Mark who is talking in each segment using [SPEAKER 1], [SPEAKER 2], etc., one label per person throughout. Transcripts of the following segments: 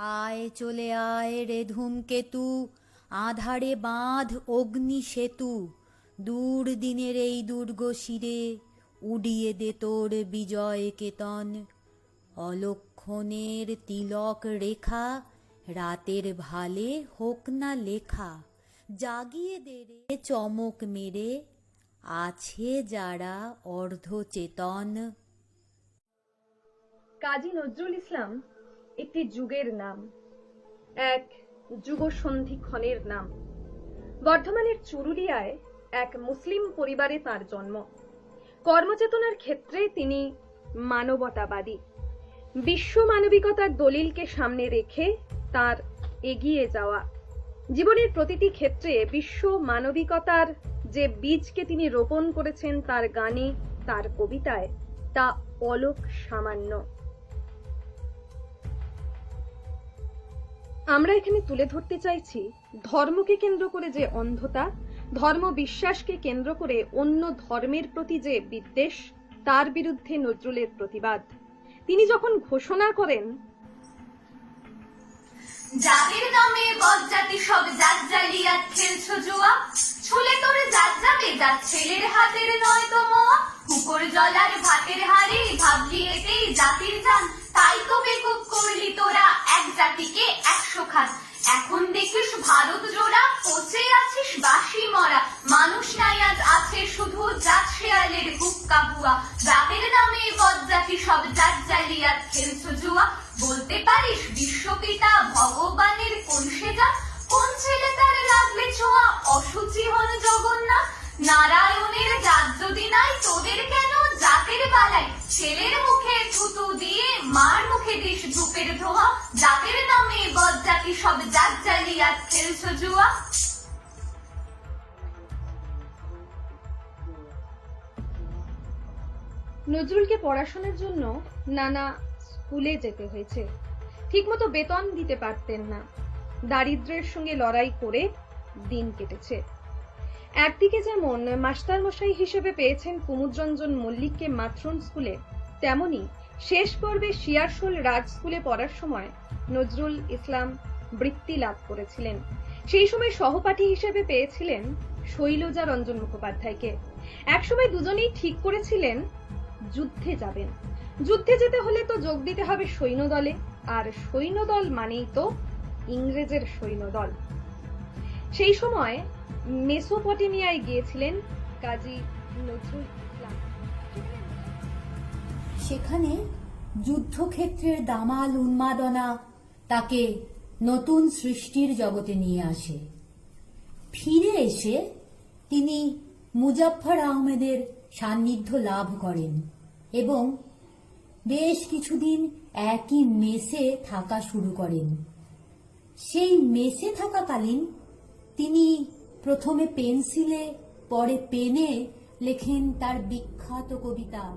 [SPEAKER 1] আয় চলে আয় রে ধূমকেতু, আধারে বাঁধ অগ্নি সেতু। দূর দিনের এই দুর্গ শিরে উড়িয়ে দে তোর বিজয় কেতন। অলক্ষণের তিলক রেখা, রাতের ভালে হোক না লেখা। জাগিয়ে দে রে চমক মেরে, আছে যারা অর্ধচেতন।
[SPEAKER 2] কাজী নজরুল ইসলাম একটি যুগের নাম। এক যুগ সন্ধিক্ষণের নাম। বর্ধমানের চুরুলিয়ায় এক মুসলিম পরিবারে তার জন্ম। কর্মচেতনার ক্ষেত্রে তিনি মানবতাবাদী। বিশ্ব মানবিকতার দলিলকে সামনে রেখে তার এগিয়ে যাওয়া। জীবনের প্রতিটি ক্ষেত্রে বিশ্ব মানবিকতার যে বীজকে তিনি রোপণ করেছেন তার গানে, তার কবিতায় তা অলোক সামান্য। আমরা এখানে তুলে ধরতে চাইছি ধর্মকে কেন্দ্র করে যে অন্ধতা, ধর্ম বিশ্বাসকে কেন্দ্র করে অন্য ধর্মের প্রতি যে বিদ্বেষ, তার বিরুদ্ধে নজরুলের প্রতিবাদ। তিনি যখন ঘোষণা করেন,
[SPEAKER 3] জাতির নামে সব জাত জ্বালিয়া খেলছো জুয়া। ছুলে তোরে জাত ছেলের হাতের নয় তো মোয়া। কুকুর জলার ভাতের হাড়ি, ভাবলি এতেই জাতির জান। তাই তো ধূপের ধোয়া নামে সব জ্বালিয়া খেলছো জুয়া।
[SPEAKER 2] নজরুলকে পড়াশোনার জন্য নানা স্কুলে যেতে হয়েছে। ঠিকমতো বেতন দিতে পারতেন না। দারিদ্র্যের সঙ্গে লড়াই করে দিন কেটেছে। একদিকে যেমন মাস্টার মশাই হিসেবে পেয়েছেন কুমুদরঞ্জন মল্লিককে মাত্রন স্কুলে, তেমনি শেষ পর্বে শিয়ারশোল রাজ স্কুলে পড়ার সময় নজরুল ইসলাম বৃত্তি লাভ করেছিলেন। সেই সময় সহপাঠী হিসেবে পেয়েছিলেন শৈলজা রঞ্জন মুখোপাধ্যায়কে। একসময় দুজনেই ঠিক করেছিলেন, যুদ্ধে যাবেন। যুদ্ধে যেতে হলে তো যোগ দিতে হবে সৈন্যদলে, আর সৈন্যদল মানেই তো ইংরেজের সৈন্যদল। সেই সময় মেসোপটেমিয়ায় গিয়েছিলেন কাজী নজরুল
[SPEAKER 1] সেখানে যুদ্ধক্ষেত্রের দামাল উন্মাদনা তাকে নতুন সৃষ্টির জগতে নিয়ে আসে। ফিরে এসে তিনি মুজাফফর আহমেদের সান্নিধ্য লাভ করেন এবং বেশ কিছুদিন একই মেসে থাকা শুরু করেন। সেই মেসে থাকাকালীন তিনি প্রথমে পেন্সিলে, পরে পেনে লেখেন তার বিখ্যাত কবিতা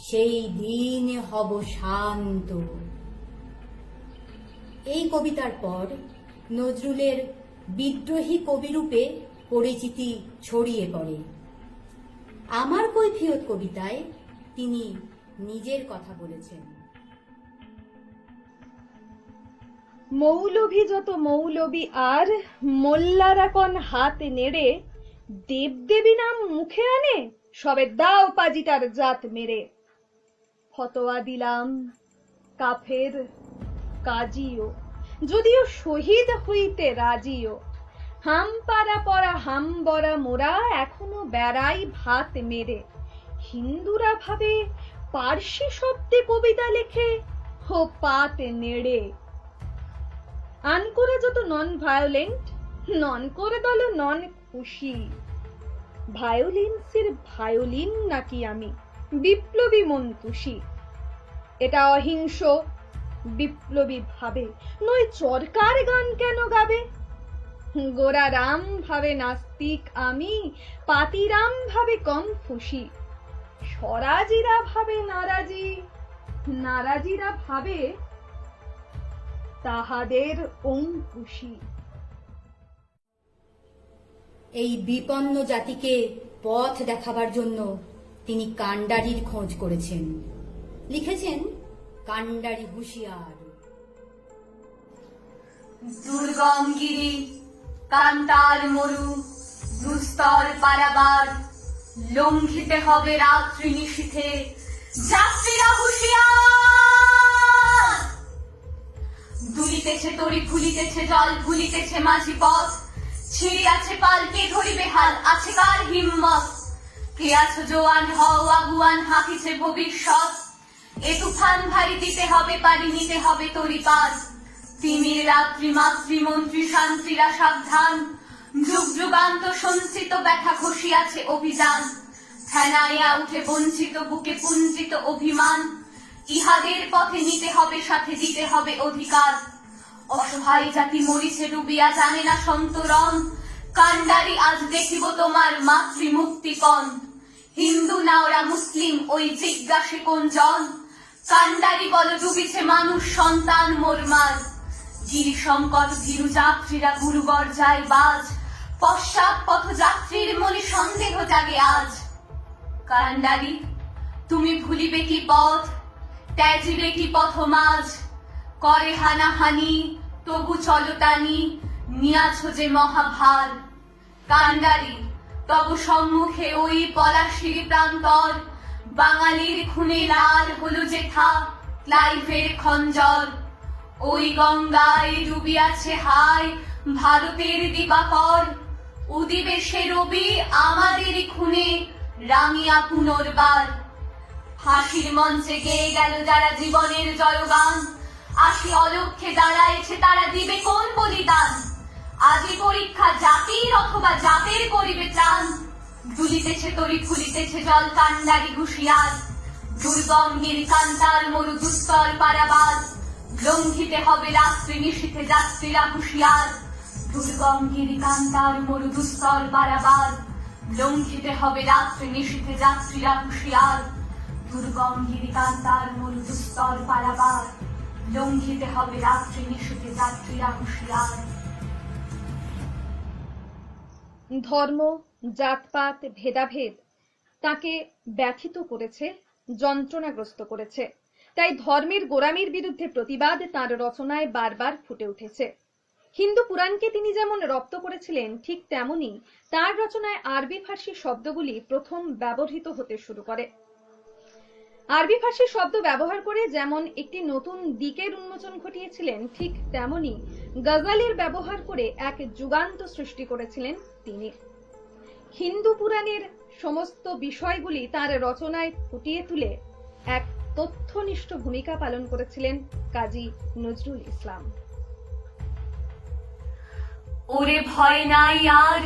[SPEAKER 1] সেই দিন হব শান্ত। এই কবিতার পর নজরুলের বিদ্রোহী কবিরূপে পরিচিতি ছড়িয়ে পড়ে। আমার কৈফিয়ত কবিতায় তিনি নিজের কথা বলেছেন।
[SPEAKER 2] মৌলভী যত মৌলবী আর মোল্লারা কন হাত নেড়ে, দেবদেবী নাম মুখে আনে, সবে দাও পাজিটার জাত মেরে। ফতোয়া দিলাম, কাফের কাজিও। যদিও শহীদ হইতে রাজিও। হাম পারা পরা, হাম বরা মোরা এখনও বেড়াই ভাত মেরে। হিন্দুরা ভাবে পার্সি শব্দে কবিতা লেখে, হো পাত নেড়ে। আন করে যত নন ভায়োলেন্ট নন করে দল নন খুশি ভায়োলেন্সের ভায়োলিন নাকি আমি? বিপ্লবী মন্তুষী। এটা অহিংস, বিপ্লবী ভাবে। নয় চরকার গান কেন গাবে? গোরারাম ভাবে নাস্তিক আমি, পাতিরাম ভাবে কম খুশি। স্বরাজিরা ভাবে নারাজি, নারাজিরা ভাবে তাহাদের অঙ্কুশী।
[SPEAKER 1] এই বিপন্ন জাতিকে পথ দেখাবার জন্য তিনি কাণ্ডারির খোঁজ করেছেন। লিখেছেন, কাণ্ডারি হুঁশিয়ার।
[SPEAKER 3] দুর্গম গিরি কান্তার মরু, দুস্তর পারাবার, লঙ্ঘিতে হবে রাত্রি নিশীথে যাত্রীরা হুঁশিয়ার! দুলিতেছে তরি ফুলিতেছে জল, ভুলিতেছে মাঝি পথ ছিড়িয়াছে পাল্টে ধরিবে হাল, আছে কার হিম্মত? জোয়ান হও, আগুয়ান হাঁকিছে ভবিষ্যৎ? এ তুফান ভারী দিতে হবে পারি নিতে হবে তরি পার তিমির, রাত্রি, মাতৃ, মন্ত্রী শান্তিরা সাবধান। যুগ যুগান্ত সঞ্চিত ব্যথা খসিয়াছে অভিযান। ফেনাইয়া উঠে বঞ্চিত বুকে পুঞ্জিত অভিমান। ইহাদের পথে নিতে হবে, সাথে দিতে হবে অধিকার। অসহায় জাতি মরিছে, ডুবিয়া জানে না সন্তরণ। কান্ডারি আজ দেখিব তোমার মাতৃ মুক্তিপণ হিন্দু না ওরা মুসলিম, ওই জিজ্ঞাসে কোন জন কান্ডারি বল ডুবিছে মানুষ, সন্তান মোরমার গিরি সংকট ভীরু যাত্রীরা গুরুবর যায় বাজ। পশ্চাৎ পথ যাত্রীর মনে সন্দেহ জাগে আজ। কান্ডারি, তুমি ভুলিবে কি পথ? ত্যাজিবে কি পথ মাঝ? করে হানাহানি, তবু চলতানি নিয়াছ যে মহাভার। কান্ডারি তব সম্মুখে ওই পলাশির প্রান্তর, বাঙালির খুনে লাল হলো যেথা ক্লাইভের খঞ্জর। ওই গঙ্গায় ডুবিয়াছে হায় ভারতের দিবাকর। উদিবে সে রবি আমাদের খুনে রাঙিয়া পুনর্বার। ফাঁসির মঞ্চে গেয়ে গেল যারা জীবনের জয়গান। আসি অলক্ষ্যে দাঁড়াইছে তারা দিবে কোন বলিদান? আজি পরীক্ষা জাতির অথবা জাতের করিবে চান দুলিতেছে তরি ফুলিতেছে জল কান্ডারি হুঁশিয়ার দুর্গম কান্তার মরু দুস্তর পারাবার লঙ্ঘিতে হবে রাত্রি, নিশীথে যাত্রীরা হুঁশিয়ার দুর্গম কান্তার মরু দুস্তর পারাবার লঙ্ঘিতে হবে রাত্রি, নিশীথে যাত্রীরা হুঁশিয়ার দুর্গম কান্তার মরু দুস্তর পারাবার লঙ্ঘিতে হবে রাত্রি, নিশীথে যাত্রীরা হুঁশিয়ার
[SPEAKER 2] ধর্ম, জাতপাত, ভেদাভেদ তাকে ব্যথিত করেছে, যন্ত্রণাগ্রস্ত করেছে। তাই ধর্মের গোড়ামির বিরুদ্ধে প্রতিবাদ তার রচনায় বারবার ফুটে উঠেছে। হিন্দু পুরাণকে তিনি যেমন রপ্ত করেছিলেন, ঠিক তেমনি তার রচনায় আরবি ফার্সি শব্দগুলি প্রথম ব্যবহৃত হতে শুরু করে। আরবি ফার্সি শব্দ ব্যবহার করে যেমন একটি নতুন দিকের উন্মোচন ঘটিয়েছিলেন, ঠিক তেমনি গজালের ব্যবহার করে এক যুগান্ত সৃষ্টি করেছিলেন তিনি। হিন্দু পুরাণের সমস্ত বিষয়গুলি তার রচনায় ফুটিয়ে তুলে এক তথ্যনিষ্ঠ ভূমিকা পালন করেছিলেন কাজী নজরুল ইসলাম।
[SPEAKER 3] ওরে ভয় নাই আর,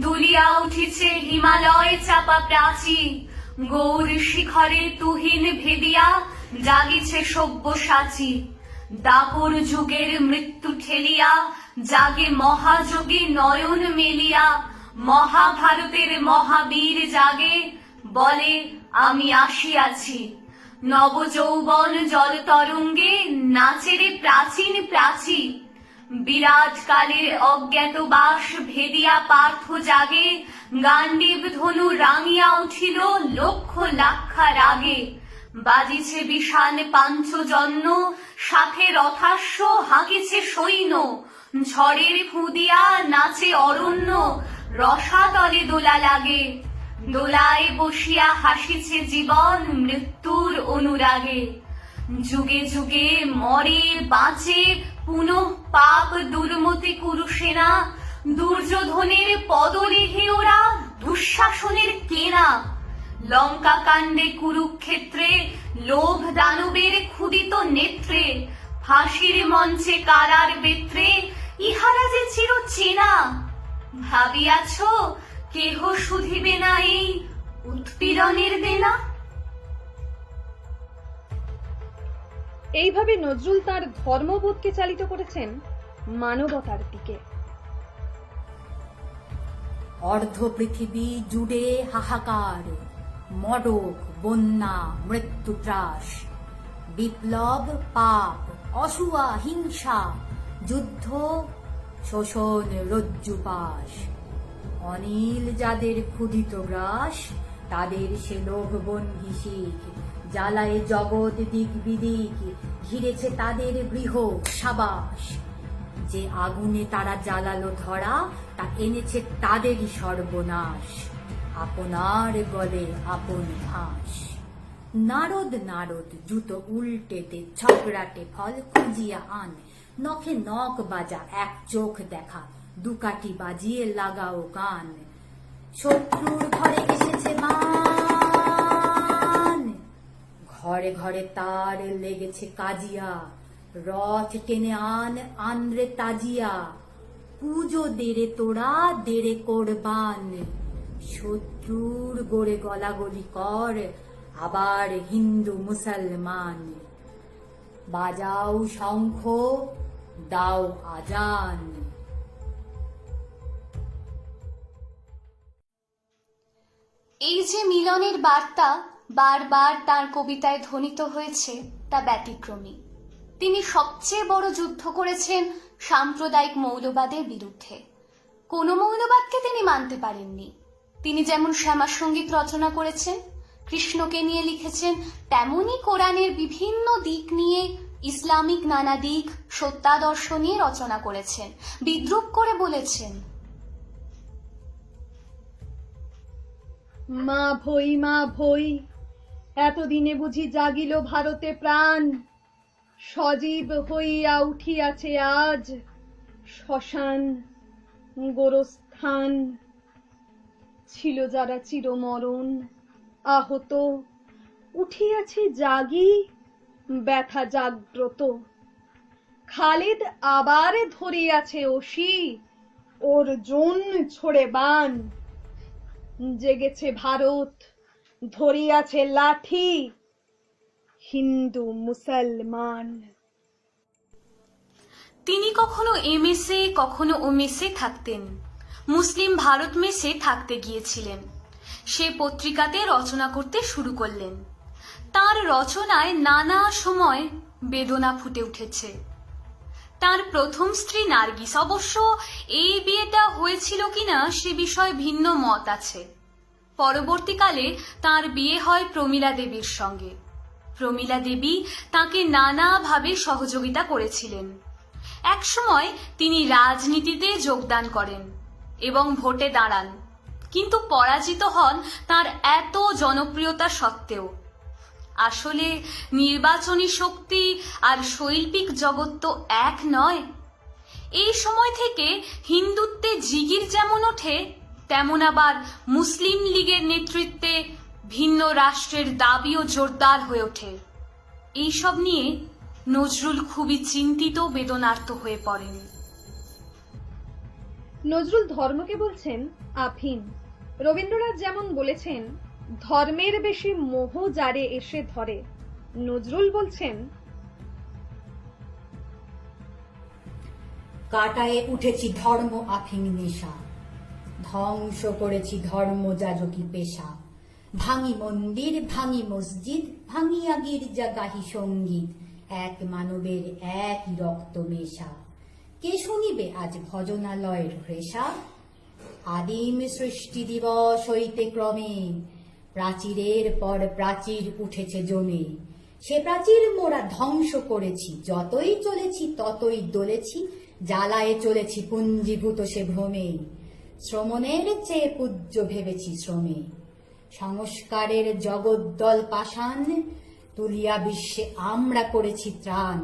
[SPEAKER 3] দুলিয়া উঠিছে হিমালয় চাপা প্রাচী। গৌর শিখরে তুহিন ভেদিয়া, জাগিছে সভ্য সাচি দাপর যুগের মৃত্যু ঠেলিয়া, জাগে মহাযোগী নয়ন মেলিয়া, মহাভারতের মহাবীর জাগে, বলে, আমি আসিয়াছি। নবযৌবন জল তরঙ্গে নাচেরে প্রাচীন প্রাচী। বিরাট কালের অজ্ঞাত বাস ভেদিয়া পার্থ জাগে গান্ডীব ধনু রাঙিয়া উঠিল লক্ষ লাক্ষা রাগে। বাজিছে বিশাল পাঞ্চজন্য সাথে রথাস্য হাঁকিছে সৈন্য। ঝড়ের ফুদিয়া নাচে অরণ্য রসাতলে দোলা লাগে। দোলায় বসিয়া হাসিছে জীবন মৃত্যুর অনুরাগে। যুগে যুগে মরে বাঁচে পুনঃ পাপ দুর্মতি কুরুসেনা। দুর্যোধনের পদরেহে ওরা দুঃশাসনের কেনা। লঙ্কা কাণ্ডে কুরুক্ষেত্রে লোভ দানবের ক্ষুদিত নেত্রে ফাঁসির মঞ্চে কারার বেত্রে ইহারা যে চির চেনা ভাবিয়াছ কেহ শুধিবে না এই উৎপীড়নের দেনা?
[SPEAKER 2] এইভাবে নজরুল তার ধর্মবোধকে চালিত করেছেন মানবতার দিকে।
[SPEAKER 1] অর্ধ পৃথিবী জুড়ে হাহাকার। মডক বন্যা, মৃত্যু ত্রাস বিপ্লব, পাপ, অসুয়া, হিংসা, যুদ্ধ, শোষণ রজ্জুপাস অনিল যাদের ক্ষুধিত গ্রাস, তাদের সে লোভ বন্দি শিখ জ্বালায় জগৎ দিক বিদিক ঘিরেছে তাদের গৃহ সাবাস। যে আগুনে তারা জ্বালালো ধরা, তা এনেছে তাদেরই সর্বনাশ। আপনার গলে আপন ফাঁস নারদ নারদ, জুতো উল্টেতে, ঝগড়াটে, ফল খুঁজিয়া আন। নখে নখ বাজা, এক চোখ দেখা দুকাটি বাজিয়ে লাগাও কান শত্রুর ঘরে এসেছে মান। ঘরে ঘরে তার লেগেছে কাজিয়া। রথ টেনে আন আনরে তাজিয়া। পুজো দেরে তোরা দেরে কোরবান। শত্রুর গোড়ে গলাগলি কর, আবার হিন্দু মুসলমান। বাজাও শঙ্খ, দাও আজান।
[SPEAKER 3] এই যে মিলনের বার্তা বারবার তার কবিতায় ধ্বনিত হয়েছে, তা ব্যতিক্রমী। তিনি সবচেয়ে বড় যুদ্ধ করেছেন সাম্প্রদায়িক মৌলবাদের বিরুদ্ধে। কোনো মৌলবাদকে তিনি মানতে পারেননি। তিনি যেমন শ্যামা সংগীত রচনা করেছেন, কৃষ্ণকে নিয়ে লিখেছেন, তেমনি কোরআনের বিভিন্ন দিক নিয়ে ইসলামিক নানা দিক সত্যাদর্শ নিয়ে রচনা করেছেন। বিদ্রুপ করে বলেছেন,
[SPEAKER 2] মা ভই মা ভই, এতদিনে বুঝি জাগিল ভারতে প্রাণ। সজীব হইয়া উঠিয়াছে আজ শ্মশান গোরস্থান। ছিল যারা চিরমরণ। আহত, উঠিয়াছে জাগি, ব্যথা জাগ্রত। খালিদ আবার ধরিয়াছে ওসি, ওর জোন ছড়ে বান। জেগেছে ভারত, ধরিয়াছে লাঠি, হিন্দু মুসলমান।
[SPEAKER 3] তিনি কখনো এমএসএ, কখনো ও থাকতেন। মুসলিম ভারত মেসে থাকতে গিয়েছিলেন। সে পত্রিকাতে রচনা করতে শুরু করলেন। তার রচনায় নানা সময় বেদনা ফুটে উঠেছে। তার প্রথম স্ত্রী নার্গিস, অবশ্য এই বিয়েটা হয়েছিল কিনা সে বিষয়ে ভিন্ন মত আছে। পরবর্তীকালে তার বিয়ে হয় প্রমীলা দেবীর সঙ্গে। প্রমীলা দেবী তাকে নানাভাবে সহযোগিতা করেছিলেন। একসময় তিনি রাজনীতিতে যোগদান করেন। এবং ভোটে দাঁড়ান। কিন্তু পরাজিত হন তার এত জনপ্রিয়তা সত্ত্বেও। আসলে নির্বাচনী শক্তি আর শৈল্পিক জগৎ তো এক নয়। এই সময় থেকে হিন্দুত্বে জিগির যেমন ওঠে, তেমন আবার মুসলিম লীগের নেতৃত্বে ভিন্ন রাষ্ট্রের দাবিও জোরদার হয়ে ওঠে। এইসব নিয়ে নজরুল খুবই চিন্তিত বেদনার্ত হয়ে পড়েন।
[SPEAKER 2] নজরুল ধর্মকে বলছেন আফিম। রবীন্দ্রনাথ যেমন বলেছেন, ধর্মের বেশি মোহ যারে এসে ধরে। নজরুল বলছেন,
[SPEAKER 1] কাটায়ে উঠেছি ধর্ম আফিং নেশা, ধ্বংস করেছি ধর্ম যাজকি পেশা। ভাঙি মন্দির, ভাঙি মসজিদ ভাঙিয়া গির্জা গাহি সংগীত, এক মানবের একই রক্ত মেশা। কে শুনিবে আজ ভজনালয়ের হ্রেষা আদিম সৃষ্টি দিবস হইতে ক্রমে প্রাচীরের পর প্রাচীর উঠেছে জমে। সে প্রাচীর মোরা ধ্বংস করেছি, যতই চলেছি ততই দলেছি, জ্বালায়ে চলেছি পুঞ্জীভূত সে ভ্রমে। শ্রমণের চেয়ে পূজ্য ভেবেছি শ্রমে। সংস্কারের জগদ্দল পাষাণ, তুলিয়া বিশ্বে আমরা করেছি ত্রাণ।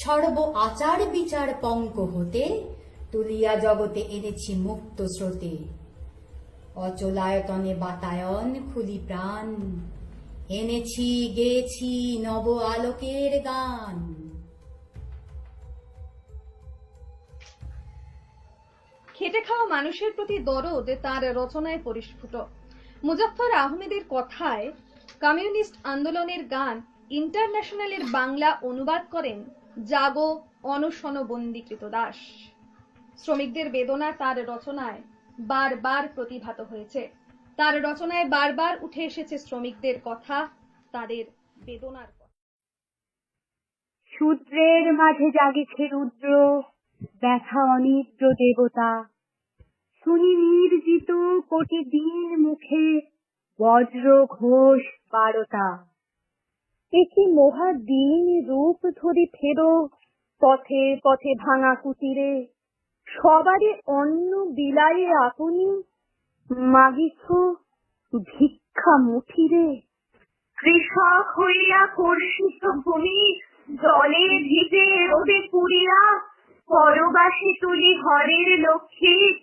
[SPEAKER 1] সর্ব আচার বিচার পঙ্ক হতে, তুলিয়া জগতে এনেছি মুক্ত স্রোতে। অচলায়তনে বাতায়ন খুলি প্রাণ, এনেছি গেছি নব আলোকের গান।
[SPEAKER 2] খেটে খাওয়া মানুষের প্রতি দরদ তার রচনায় পরিস্ফুট। মুজফফর আহমেদের কথায় কমিউনিস্ট আন্দোলনের গান ইন্টারন্যাশনালের বাংলা অনুবাদ করেন জাগো অনশন বন্দীকৃত দাস। শ্রমিকদের বেদনা তার রচনায় বারবার প্রতিভাত হয়েছে। তার রচনায় বারবার উঠে এসেছে শ্রমিকদের কথা, তাদের বেদনার কথা।
[SPEAKER 4] শূদ্রের মাঝে জাগেছে রুদ্র, ব্যথা অনিদ্র দেবতা। শুনি নির্জিত কোটি দিন মুখে বজ্র ঘোষ বারতা। একি মহা দিন রূপ ধরি ফেরো, পথে পথে ভাঙা কুটিরে। সবারই অন্ন বিলায়ে আপনি, মাগিছ ভিক্ষা মুঠিরে। কৃষক হইয়া কর্ষিত ভূমি, জলে ভিজে রোদে পুড়িয়া, পরবাসী তুলি হরের লক্ষ্মী,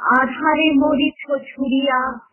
[SPEAKER 4] আধারে মরিছ ঝুরিয়া